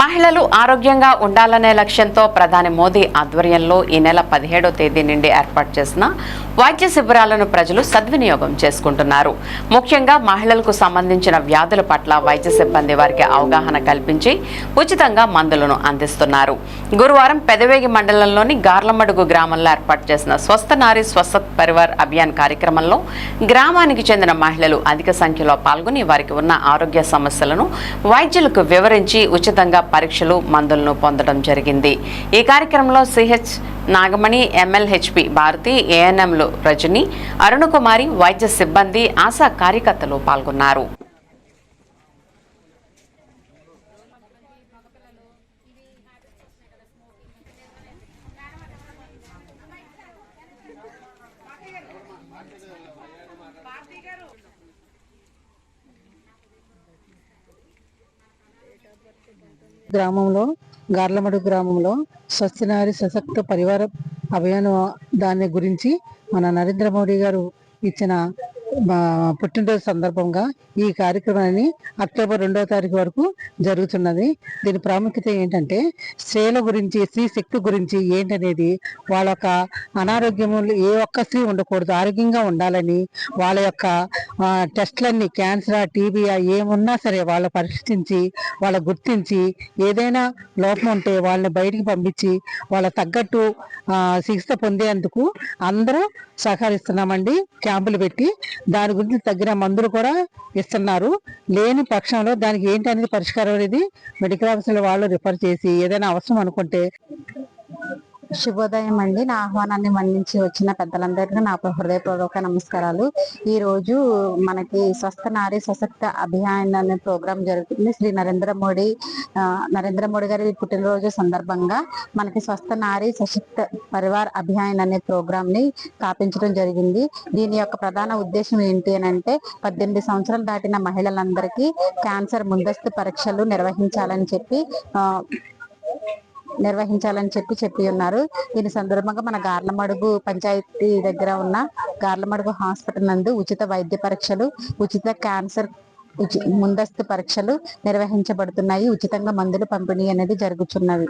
మహిళలు ఆరోగ్యంగా ఉండాలనే లక్ష్యంతో ప్రధాని మోదీ ఆధ్వర్యంలో ఈ నెల పదిహేడో తేదీ నుండి ఏర్పాటు చేసిన వైద్య శిబిరాలను ప్రజలు సద్వినియోగం చేసుకుంటున్నారు. ముఖ్యంగా మహిళలకు సంబంధించిన వ్యాధుల పట్ల వైద్య సిబ్బంది వారికి అవగాహన కల్పించి ఉచితంగా మందులను అందిస్తున్నారు. గురువారం పెదవేగి మండలంలోని గార్లమడుగు గ్రామంలో ఏర్పాటు చేసిన స్వస్థ నారీ స్వస్థ పరివార్ అభియాన్ కార్యక్రమంలో గ్రామానికి చెందిన మహిళలు అధిక సంఖ్యలో పాల్గొని వారికి ఉన్న ఆరోగ్య సమస్యలను వైద్యులకు వివరించి ఉచితంగా పరీక్షలు మందులను పొందడం జరిగింది. ఈ కార్యక్రమంలో సిహెచ్ నాగమణి ఎంఎల్హెచ్పి భారతి ఏఎన్ఎంలు రజని అరుణకుమారి వైద్య సిబ్బంది ఆశా కార్యకర్తలు పాల్గొన్నారు. గ్రామంలో గార్లమడు గ్రామంలో స్వచ్ఛనారి సశక్త పరివార అభియాన్ దాని గురించి మన నరేంద్ర మోడీ గారు ఇచ్చిన పుట్టినరోజు సందర్భంగా ఈ కార్యక్రమాన్ని అక్టోబర్ రెండవ తారీఖు వరకు జరుగుతున్నది. దీని ప్రాముఖ్యత ఏంటంటే స్త్రీల గురించి స్త్రీ శక్తి గురించి ఏంటనేది వాళ్ళ యొక్క అనారోగ్యము ఏ ఒక్క స్త్రీ ఉండకూడదు ఆరోగ్యంగా ఉండాలని వాళ్ళ యొక్క టెస్ట్లన్నీ క్యాన్సర్ టీబీ ఏమున్నా సరే వాళ్ళ పరీక్షించి వాళ్ళ గుర్తించి ఏదైనా లోపం ఉంటే వాళ్ళని బయటికి పంపించి వాళ్ళ తగ్గట్టు చికిత్స పొందేందుకు అందరూ సహకరిస్తున్నామండి. క్యాంపులు పెట్టి దాని గురించి తగిన మందులు కూడా ఇస్తున్నారు. లేని పక్షంలో దానికి ఏంటి అనేది పరిష్కారం అనేది మెడికల్ ఆఫీసుల వాళ్ళు రిఫర్ చేసి ఏదైనా అవసరం అనుకుంటే శుభోదయం అండి. నా ఆహ్వానాన్ని మన్నించి వచ్చిన పెద్దలందరికీ నా హృదయపూర్వక నమస్కారాలు. ఈ రోజు మనకి స్వస్థ నారీ సశక్త అభియాన్ అనే ప్రోగ్రాం జరుగుతుంది. శ్రీ నరేంద్ర మోడీ నరేంద్ర మోడీ గారి పుట్టినరోజు సందర్భంగా మనకి స్వస్థ నారీ సశక్త పరివార్ అభియాన్ అనే ప్రోగ్రాం ని స్థాపించడం జరిగింది. దీని యొక్క ప్రధాన ఉద్దేశం ఏంటి అని అంటే పద్దెనిమిది సంవత్సరాలు దాటిన మహిళలందరికీ క్యాన్సర్ ముందస్తు పరీక్షలు నిర్వహించాలని చెప్పి నిర్వహించాలని చెప్పి చెప్పి ఉన్నారు. దీని సందర్భంగా మన గార్లమడుగు పంచాయతీ దగ్గర ఉన్న గార్లమడుగు హాస్పిటల్ నందు ఉచిత వైద్య పరీక్షలు ఉచిత క్యాన్సర్ ఉచి- ముందస్తు పరీక్షలు నిర్వహించబడుతున్నాయి. ఉచితంగా మందులు పంపిణీ అనేది జరుగుతున్నది.